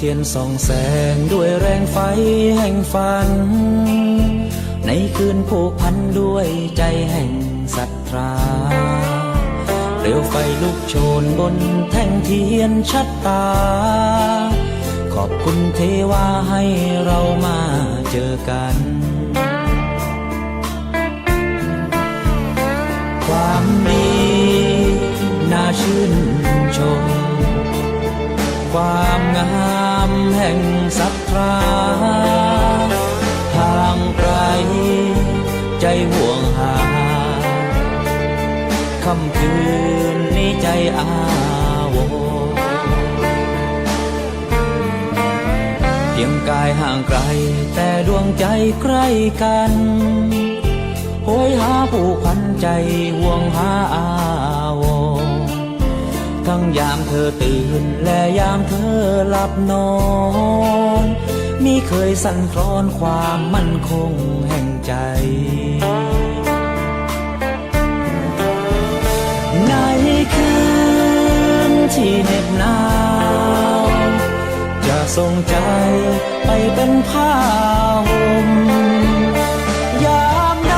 เทียนส่องแสงด้วยแรงไฟแห่งฝัน ในคืนผูกพันด้วยใจแห่งศรัทธาเปลวไฟลุกโชนบนแท่งเทียนชัดตา ขอบคุณเทวาให้เรามาเจอกัน ความดีน่าชื่นชม ความงามแห่งศรัทธาหางไกลใจห่วงหาค่ำคืนนี้ใจอาวเพียงกายห่างไกล แต่ดวงใจใกล้กันโหยหาผู้พันใจห่วงหาอาวรณ์ทั้ งยามเธอตื่น และยามเธอหลับนอนมีเคยสั่นคลอนความมั่นคงแห่งใจ ในคืนที่เหน็บหนาว จะส่งใจไปเป็นผ้าห่มยามใด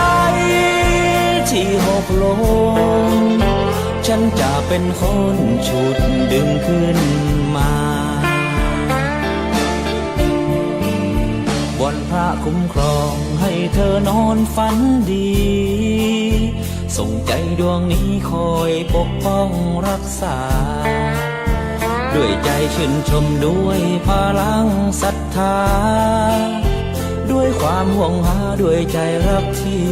ที่หกลม ฉันจะเป็นคนฉุดดึงขึ้นมาบนพระคุ้มครองให้เธอนอนฝันดี ส่งใจดวงนี้คอยปกป้องรักษา ด้วยใจชื่นชมด้วยพลังศรัทธา ด้วยความห่วงหาด้วยใจรักที่